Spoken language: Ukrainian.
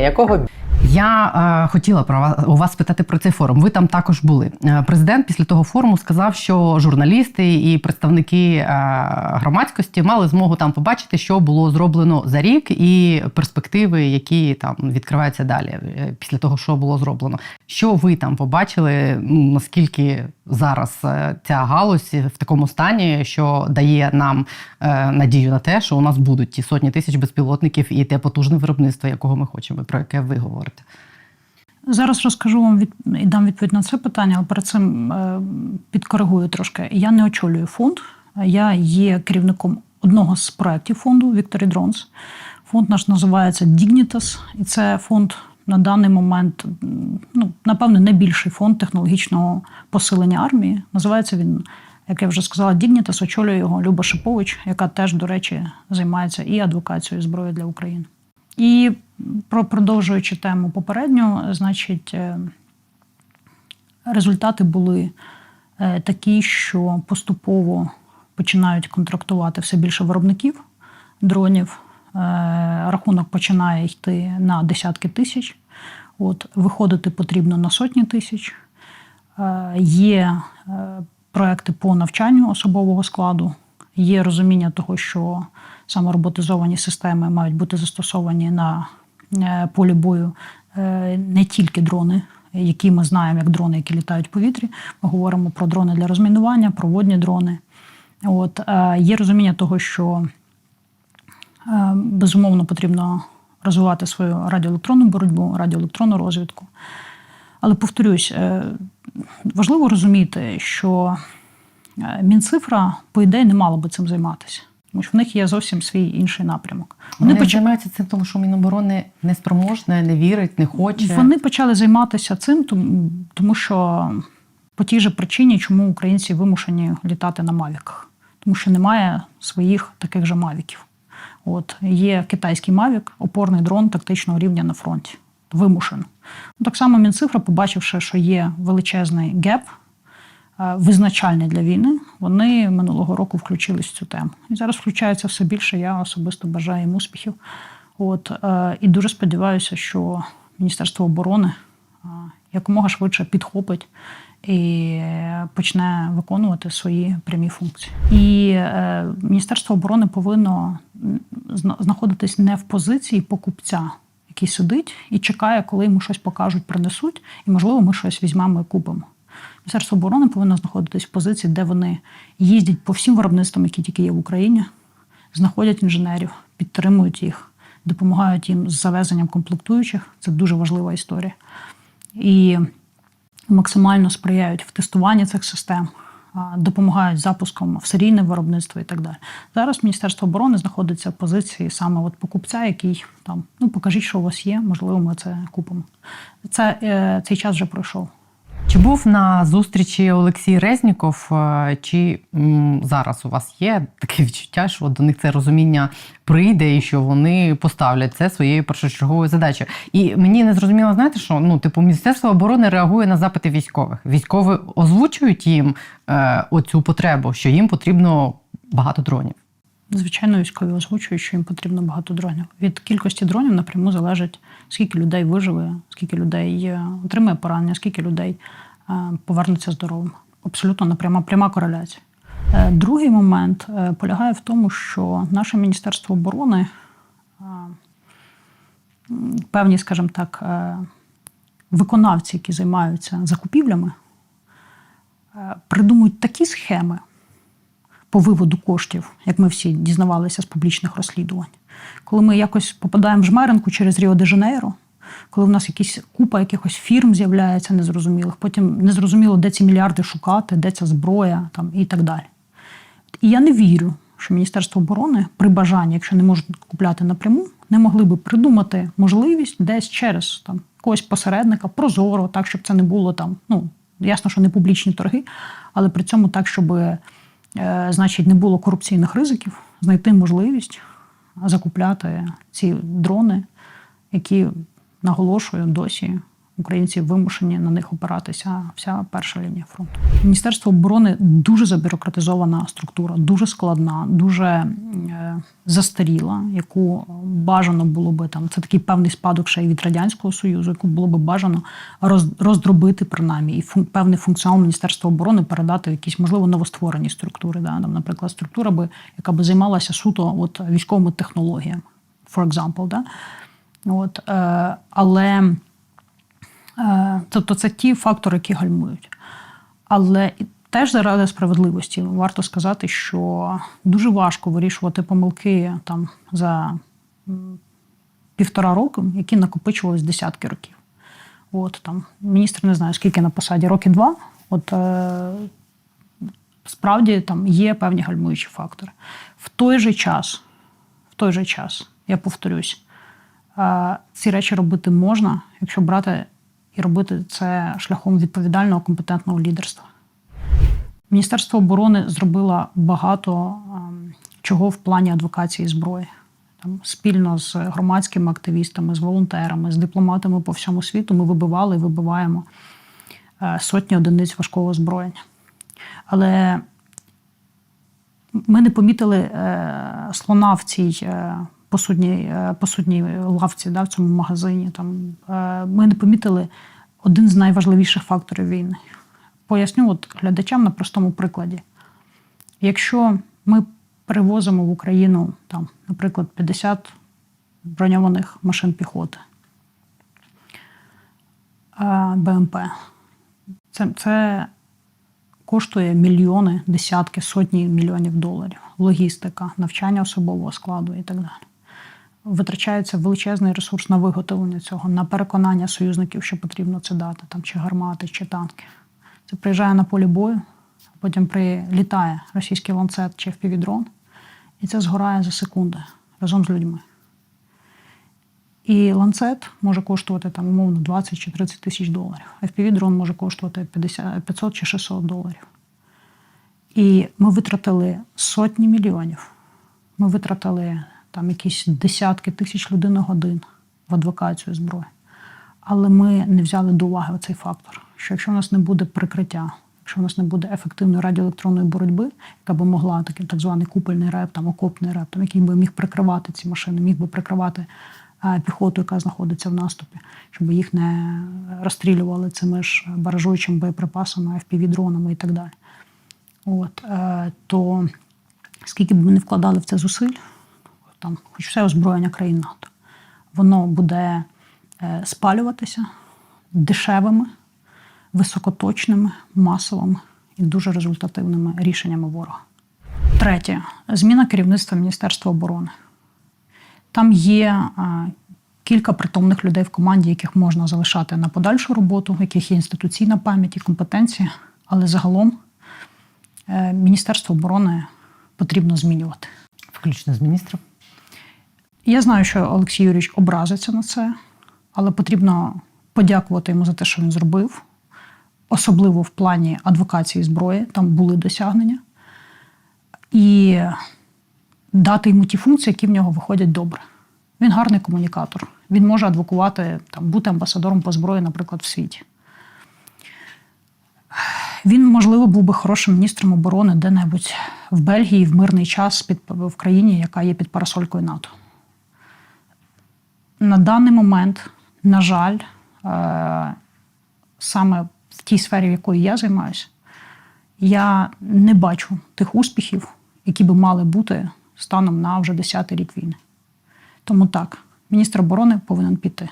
якого Я е, хотіла про вас у вас спитати про цей форум. Ви там також були. Е, Президент після того форуму сказав, що журналісти і представники е, громадськості мали змогу там побачити, що було зроблено за рік, і перспективи, які там відкриваються далі е, після того, що було зроблено. Що ви там побачили? Наскільки зараз е, ця галузь в такому стані, що дає нам е, надію на те, що у нас будуть ті сотні тисяч безпілотників і те потужне виробництво, якого ми хочемо, про яке ви говорите? Зараз розкажу вам від і дам відповідь на це питання, але перед цим е, підкоригую трошки. Я не очолюю фонд. Я є керівником одного з проєктів фонду Victory Drones. Фонд наш називається Dignitas, і це фонд на даний момент, ну напевно, найбільший фонд технологічного посилення армії. Називається він, як я вже сказала, Dignitas, очолює його Люба Шипович, яка теж, до речі, займається і адвокацією зброї для України. І про продовжуючи тему попередню, значить, е, результати були е, такі, що поступово починають контрактувати все більше виробників дронів. Е, Рахунок починає йти на десятки тисяч. От, виходити потрібно на сотні тисяч. Є проекти по навчанню особового складу, є розуміння того, що саме роботизовані системи мають бути застосовані на е, полі бою е, не тільки дрони, які ми знаємо як дрони, які літають в повітрі. Ми говоримо про дрони для розмінування, про водні дрони. От, е, є розуміння того, що безумовно потрібно розвивати свою радіоелектронну боротьбу, радіоелектронну розвідку. Але повторюсь, важливо розуміти, що Мінцифра, по ідеї, не мала би цим займатися. Тому що в них є зовсім свій інший напрямок. Вони займаються цим, тому що Міноборони неспроможне, не вірить, не хоче. Вони почали займатися цим, тому- тому що по тій же причині, чому українці вимушені літати на мавіках, тому що немає своїх таких же мавіків. От є китайський мавік, опорний дрон тактичного рівня на фронті. Вимушено. Ну, Так само Мінцифра, побачивши, що є величезний геп, е, визначальний для війни, вони минулого року включились в цю тему. І зараз включається все більше. Я особисто бажаю їм успіхів. От, е, і дуже сподіваюся, що Міністерство оборони е, якомога швидше підхопить і почне виконувати свої прямі функції. І е, Міністерство оборони повинно знаходитись не в позиції покупця, який сидить і чекає, коли йому щось покажуть, принесуть, і можливо ми щось візьмемо і купимо. Міністерство оборони повинно знаходитись в позиції, де вони їздять по всім виробництвам, які тільки є в Україні, знаходять інженерів, підтримують їх, допомагають їм з завезенням комплектуючих. Це дуже важлива історія. І максимально сприяють в тестуванні цих систем, допомагають запуском в серійне виробництво і так далі. Зараз Міністерство оборони знаходиться в позиції саме от покупця, який там ну покажіть, що у вас є, можливо, ми це купимо. Це е, цей час вже пройшов. Чи був на зустрічі Олексій Резніков, е, чи зараз у вас є таке відчуття, що до них це розуміння прийде і що вони поставлять це своєю першочерговою задачею? І мені не зрозуміло, знаєте, що ну, типу, Міністерство оборони реагує на запити військових. Військові озвучують їм е, оцю потребу, що їм потрібно багато дронів. Звичайно, військові озвучують, що їм потрібно багато дронів. Від кількості дронів напряму залежить, скільки людей виживе, скільки людей е, отримає поранення, скільки людей е, повернуться здоровим. Абсолютно напряма пряма кореляція. Е, Другий момент полягає в тому, що наше Міністерство оборони певні, скажімо так, виконавці, які займаються закупівлями, придумують такі схеми по виводу коштів, як ми всі дізнавалися з публічних розслідувань. Коли ми якось попадаємо в жмеренку через Ріо де Жанейро, коли в нас якісь купа якихось фірм з'являється незрозумілих, потім незрозуміло, де ці мільярди шукати, де ця зброя там, і так далі. І я не вірю, що Міністерство оборони при бажанні, якщо не можуть купляти напряму, не могли би придумати можливість десь через там якогось посередника, прозоро, так, щоб це не було там, ну, ясно, що не публічні торги, але при цьому так, щоб значить, не було корупційних ризиків, знайти можливість закупляти ці дрони, які наголошую досі українці вимушені на них опиратися вся перша лінія фронту. Міністерство оборони дуже забюрократизована структура, дуже складна, дуже е, застаріла, яку бажано було би там. Це такий певний спадок ще й від радянського союзу, яку було би бажано роз, роздробити принаймні і фун, певний функціонал Міністерства оборони передати в якісь можливо новостворені структури. Да? Там, наприклад, структура би, яка би займалася суто от військовими технологіями, for example, да? От, е, але тобто це ті фактори, які гальмують. Але теж заради справедливості варто сказати, що дуже важко вирішувати помилки там за півтора року, які накопичувались десятки років. От там міністр не знаю, скільки на посаді, роки два. От е, справді там є певні гальмуючі фактори. В той же час, в той же час, я повторюсь, е, ці речі робити можна, якщо брати робити це шляхом відповідального компетентного лідерства. Міністерство оборони зробило багато ем, чого в плані адвокації зброї. Там спільно з громадськими активістами, з волонтерами, з дипломатами по всьому світу ми вибивали і вибиваємо е, сотні одиниць важкого озброєння. Але ми не помітили е, слона в цій е, посудній, е, посудній лавці, да, в цьому магазині. Там, е, ми не помітили один з найважливіших факторів війни. Поясню от глядачам на простому прикладі. Якщо ми перевозимо в Україну, там, наприклад, 50 броньованих машин піхоти, БМП, це, це коштує мільйони, десятки, сотні мільйонів доларів. Логістика, навчання особового складу і так далі. Витрачається величезний ресурс на виготовлення цього, на переконання союзників, що потрібно це дати, там, чи гармати, чи танки. Це приїжджає на полі бою, потім прилітає російський ланцет чи впівдрон, і це згорає за секунди разом з людьми. І ланцет може коштувати там, умовно 20 чи 30 тисяч доларів, FPV-дрон може коштувати 50, 500 чи 600 доларів. І ми витратили сотні мільйонів. Ми витратили там якісь десятки тисяч людиногодин в адвокацію зброї. Але ми не взяли до уваги цей фактор, що якщо в нас не буде прикриття, якщо в нас не буде ефективної радіоелектронної боротьби, яка би могла такий так званий купольний реп, там окопний реп, там який би міг прикривати ці машини, міг би прикривати е, піхоту, яка знаходиться в наступі, щоб їх не розстрілювали цими ж баражуючими боєприпасами, FPV-дронами і так далі. От, е, то скільки б ми не вкладали в це зусиль, там, хоч все озброєння країн НАТО, воно буде е, спалюватися дешевими, високоточними, масовими і дуже результативними рішеннями ворога. Третє зміна керівництва Міністерства оборони. Там є е, кілька притомних людей в команді, яких можна залишати на подальшу роботу, в яких є інституційна пам'ять і компетенція, але загалом е, Міністерство оборони потрібно змінювати. Включно з міністром. Я знаю, що Олексій Юрійович образиться на це, але потрібно подякувати йому за те, що він зробив, особливо в плані адвокації зброї, там були досягнення, і дати йому ті функції, які в нього виходять добре. Він гарний комунікатор. Він може адвокувати, там, бути амбасадором по зброї, наприклад, в світі. Він, можливо, був би хорошим міністром оборони де-небудь в Бельгії в мирний час в країні, яка є під парасолькою НАТО. На даний момент, на жаль, е, саме в тій сфері, в якої я займаюся, я не бачу тих успіхів, які би мали бути станом на вже 10-й рік війни. Тому так, міністр оборони повинен піти.